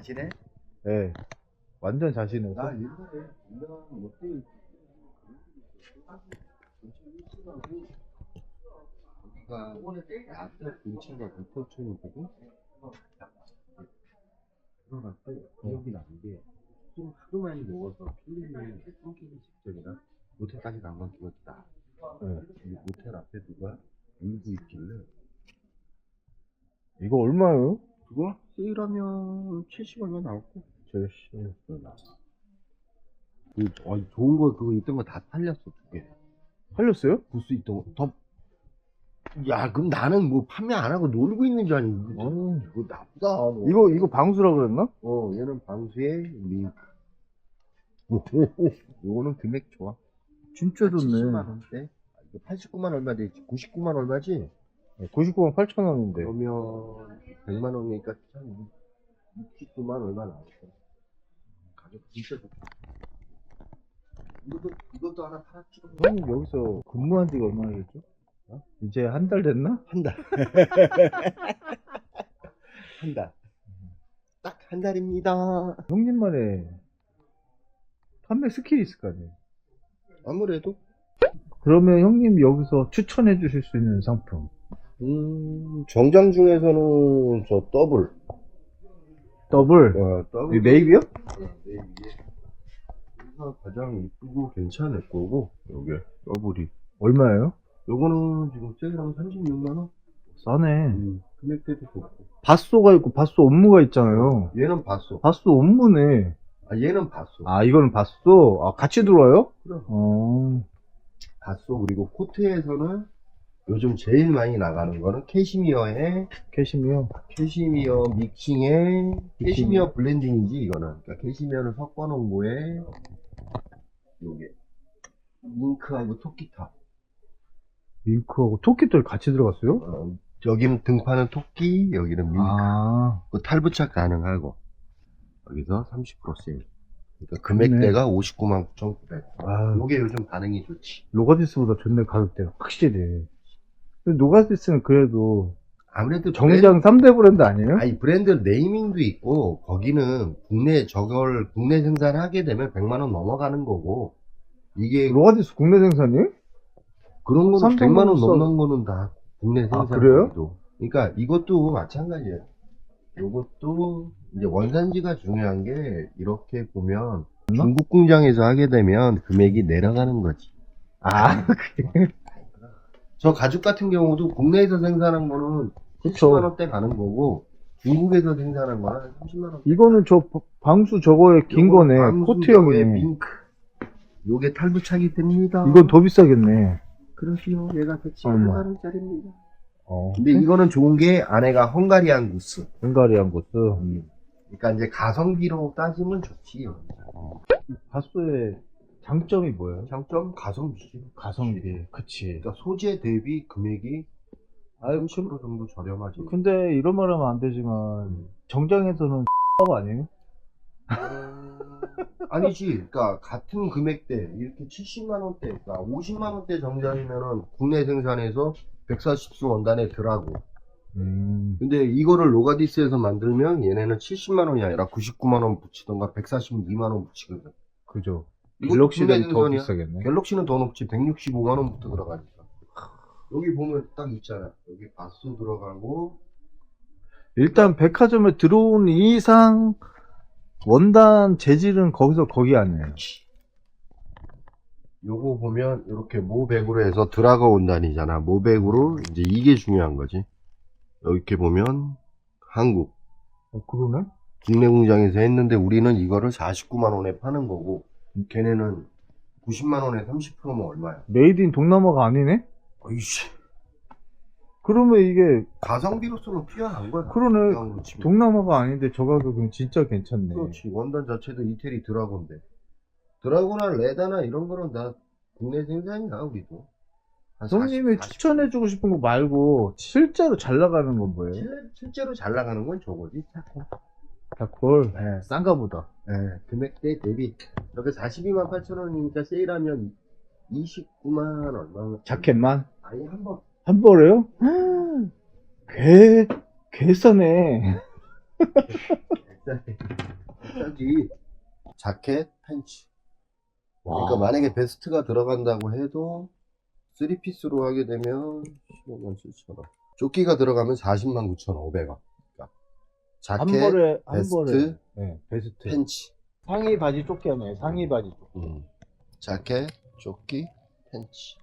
자신해? 예. 완전 자신해서. 나 옛날에 유명한 롯데 거기가 앞에 근처가 국토촌이거든 들어갈 때 기억이 나는 게술 하도 많이 먹어서 필름이 끊기기 직전이라 모텔까지 간건 기억이 나 예. 이 모텔 앞에 누가 울고 있길래 이거 얼마예요? 그거 세일하면 70 얼마 나왔고 제시. 그, 어, 좋은 거 그거 있던 거 다 팔렸어 두 개 팔렸어요? 부스 있던 거 더. 야 그럼 나는 뭐 판매 안 하고 놀고 있는 줄 아니 이거, 어. 이거 나쁘다 너. 이거, 이거 방수라 그랬나? 어 얘는 방수에 링크 요거는 금액 좋아 진짜 70만 원대 아, 이거 89만 얼마 되지 99만 얼마지 99만 8천 원인데. 그러면 100만 원이니까 참 69만 얼마 나왔어 가격 진짜 좋다 이것도 이것도 하나 팔았지 형님 여기서 근무한 지가 얼마나 됐죠? 어? 이제 한 달 됐나? 한 달. 한 달. 딱 한 달입니다. 형님만의 판매 스킬이 있을 거 아니에요? 아무래도, 그러면 형님 여기서 추천해 주실 수 있는 상품. 음, 정장 중에서는 저 더블. 더블. 어, 이 더블. 네이비요? 네, 이게. 여기가 가장 이쁘고 괜찮을 거고, 요게, 더블이. 얼마예요? 요거는 지금 세일하면 36만원? 싸네. 음, 금액대도 좋고. 바쏘가 있고 바쏘 업무가 있잖아요. 얘는 봤어. 바쏘 업무네. 아, 얘는 봤어. 아 이거는 바쏘. 아 같이 들어와요? 그럼. 어. 봤어. 그리고 코트에서는 요즘 제일 많이 나가는 거는 캐시미어에 캐시미어. 캐시미어 믹싱에 캐시미어 블렌딩이지 이거는. 그러니까 캐시미어를 섞어놓은 거에 요게 링크하고 토끼탑 링크하고 토끼들 같이 들어갔어요? 어, 여기는 등판은 토끼 여기는 링크. 아. 그 탈부착 가능하고 여기서 30% 세일. 그러니까 금액대가 59만 9,900 아. 요게 요즘 반응이 좋지. 노가디스보다 좋네 가격대가. 확실히. 근데 노가디스는 그래도 아무래도 정장 3대 브랜드 아니에요? 아니 브랜드 네이밍도 있고 거기는 국내 저걸 국내 생산하게 되면 100만 원 넘어가는 거고 이게 노가디스 국내 생산이에요? 그런 거는 삼성 100만 원 써- 넘는 거는 다 국내 아, 생산 그래요? 그러니까 이것도 마찬가지예요. 이것도 이제 원산지가 중요한 게 이렇게 보면? 중국 공장에서 하게 되면 금액이 내려가는 거지. 아, 저 가죽 같은 경우도 국내에서 생산한 거는 그쵸. 10만 원대 가는 거고 중국에서 생산한 거는 30만 원. 이거는 저 바- 방수 저거에 긴 거네. 코트형이네. 밍크. 요게 탈부착이 됩니다. 이건 더 비싸겠네. 그러시요. 얘가 110만 얼마? 원짜리입니다. 어. 근데 이거는 좋은 게 안에가 헝가리안 구스. 헝가리안 고스. 그러니까 이제 가성비로 따지면 좋지. 바쏘의 장점이 뭐예요? 장점 가성비지. 가성비. 그치. 그러니까 소재 대비 금액이 아유, 30% 정도 저렴하지. 근데 이런 말 하면 안 되지만, 정장에서는 X 아니에요? 아니지. 그러니까 같은 금액대 이렇게 70만 원대, 그러니까 50만 원대 정장이면은 국내 생산해서 140수 원단에 들하고. 음. 근데 이거를 로가디스에서 만들면 얘네는 70만 원이 아니라 99만 원 붙이던가 142만 원 붙이거든. 그죠. 이것도 갤럭시는 더 생산이야. 비싸겠네. 갤럭시는 더 높지 165만 원부터 들어가니까. 여기 보면 딱 있잖아. 여기 바스 들어가고 일단 백화점에 들어온 이상 원단 재질은 거기서 거기 아니에요. 요거 보면 이렇게 모백으로 해서 드라가 온단이잖아. 모백으로 이제 이게 중요한 거지. 이렇게 보면 한국 어, 그러네? 국내 공장에서 했는데 우리는 이거를 49만 원에 파는 거고 걔네는 90만 원에 30%면 얼마야? 메이드 인 동남아가 아니네? 어이씨. 그러면 이게 가성비로서는 뛰어난 거야. 그러네. 치면. 동남아가 아닌데 저 가격은 진짜 괜찮네. 그렇지. 원단 자체도 이태리 드라곤데. 드라곤이나 레다나 이런 거는 다 국내 생산이야, 우리도. 한 40, 형님이 40. 추천해주고 싶은 거 말고 실제로 잘 나가는 건 뭐예요? 실- 실제로 잘 나가는 건 저거지, 차코. 다콜 네. 싼가 보다. 예, 금액대 대비. 저게 42만 8천 원이니까 세일하면 29만 얼마. 자켓만 아니, 한 번. 한 벌에요? 개, 개 싸네. 비싸지. 자켓, 팬츠. 그러니까 와. 만약에 베스트가 들어간다고 해도 3피스로 하게 되면 15만 7천 원. 조끼가 들어가면 40만 9,500원. 그러니까 한 자켓, 벌에 한 베스트, 벌에 네, 베스트 팬츠. 상의 바지 조끼 하네. 상의 바지 조끼 음. 자켓, 조끼, 팬츠.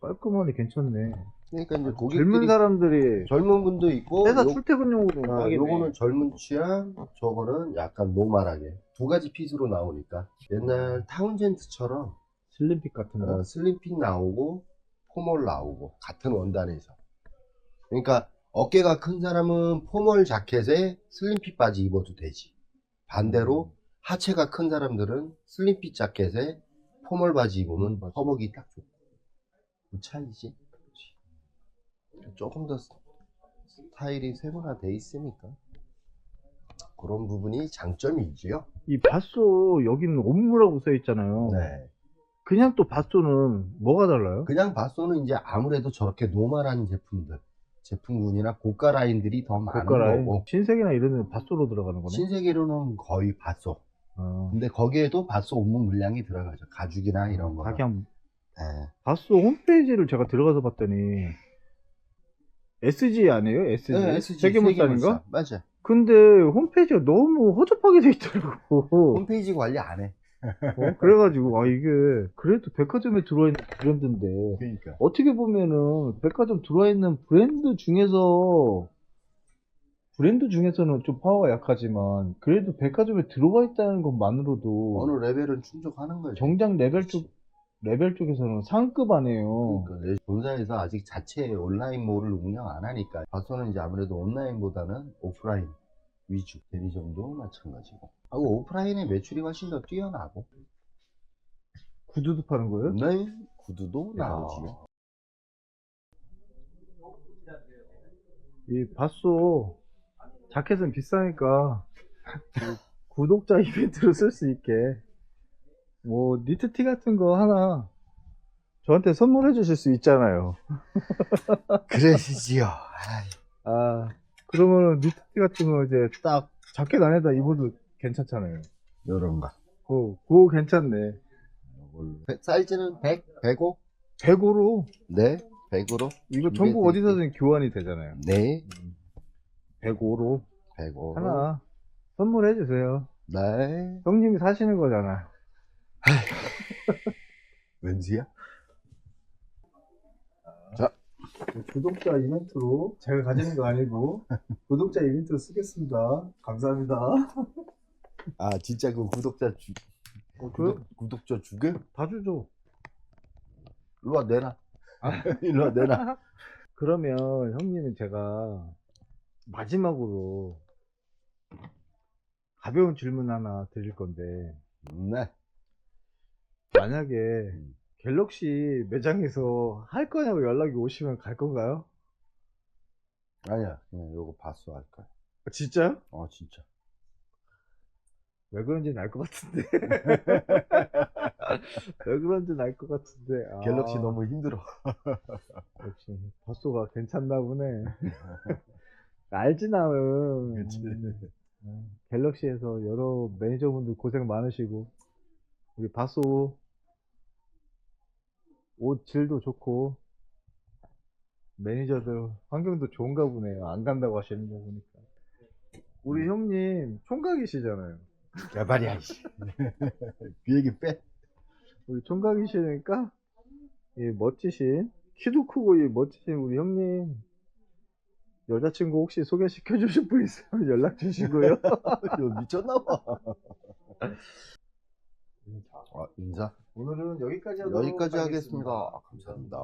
깔끔하니 괜찮네. 그러니까 이제 고객들이 젊은 사람들이 젊은 분도 있고 회사 요- 출퇴근용으로 아, 하겠네. 요거는 젊은 취향, 저거는 약간 노멀하게. 두 가지 핏으로 나오니까. 옛날 타운젠트처럼 슬림핏 같은 거? 어, 슬림핏 나오고 포멀 나오고 같은 원단에서. 그러니까 어깨가 큰 사람은 포멀 자켓에 슬림핏 바지 입어도 되지. 반대로 하체가 큰 사람들은 슬림핏 자켓에 포멀 바지 입으면. 허벅이 딱 좋고. 그 차이지? 조금 더 스- 스타일이 세분화돼 있으니까. 그런 부분이 장점이지요. 이 바쏘 여기는 옴무라고 써 있잖아요. 네. 그냥 또 바쏘는 뭐가 달라요? 그냥 바쏘는 이제 아무래도 저렇게 노멀한 제품들, 제품군이나 고가 라인들이 더 많은 고가 라인? 거고. 신세계나 이런 데는 바쏘로 들어가는 거네? 신세계로는 거의 바쏘. 어. 근데 거기에도 바쏘 온무 물량이 들어가죠. 가죽이나 이런 거. 다 그냥 네. 바쏘 홈페이지를 제가 들어가서 봤더니 SG 아니에요? SG? 네, SG, 세계물산인가? 맞아. 근데 홈페이지가 너무 허접하게 돼 있더라고 홈페이지 관리 안 해. 어? 그래가지고 아 이게 그래도 백화점에 들어와 있는 브랜드인데 그러니까. 어떻게 보면은 백화점 들어와 있는 브랜드 중에서 브랜드 중에서는 좀 파워가 약하지만 그래도 백화점에 들어가 있다는 것만으로도 어느 레벨은 충족하는 거죠. 정장 레벨 쪽 레벨 쪽에서는 상급 아니에요. 그러니까 내 본사에서 아직 자체 온라인 몰을 운영 안 하니까 바쏘는 이제 아무래도 온라인보다는 오프라인 위주 대리점도 마찬가지고 하고 오프라인의 매출이 훨씬 더 뛰어나고 구두도 파는 거예요? 네 구두도 야. 나오지요 이 바쏘 자켓은 비싸니까 그 구독자 이벤트로 쓸 수 있게 뭐 니트티 같은 거 하나 저한테 선물해 주실 수 있잖아요. 그러시지요 아 그러면은 니트티 같은 거 이제 딱 자켓 안에다 입어도 괜찮잖아요. 요런 거 어, 그거 괜찮네. 요걸로. 사이즈는 100, 105? 100으로 네 100으로 이거 전국. 어디서든 교환이 되잖아요. 네 105로 105 하나 선물해 주세요. 네 형님이 사시는 거잖아. 왠지야? 구독자 이벤트로 제가 가지는 거 아니고 구독자 이벤트로 쓰겠습니다. 감사합니다. 아 진짜 그 구독자 주 어, 구독, 구독자 주게? 다 주죠. 일로 와 내놔 아. 일로 와 내놔 그러면 형님은 제가 마지막으로 가벼운 질문 하나 드릴 건데 네 만약에 음. 갤럭시 매장에서 할 거냐고 연락이 오시면 갈 건가요? 아니야 그냥 요거 봤어 할 거야 아, 진짜요? 어 진짜 왜 그런지는 알 것 같은데. 왜 그런지는 알 것 같은데. 아, 갤럭시 너무 힘들어 역시 버소가 괜찮나 보네. 알지 나는. 그치. 음, 갤럭시에서 여러 매니저분들 고생 많으시고 우리 바소 옷 질도 좋고 매니저들 환경도 좋은가 보네요. 안 간다고 하시는 거 보니까. 우리 형님 총각이시잖아요. 개발이야 이씨 그 얘기 빼 우리 총각이시니까 이 멋지신 키도 크고 이 멋지신 우리 형님 여자친구 혹시 소개시켜 주실 분 있으면 연락 주시고요. 이거 미쳤나봐. 아, 인사. 오늘은 여기까지 하도록 여기까지 하겠습니다. 감사합니다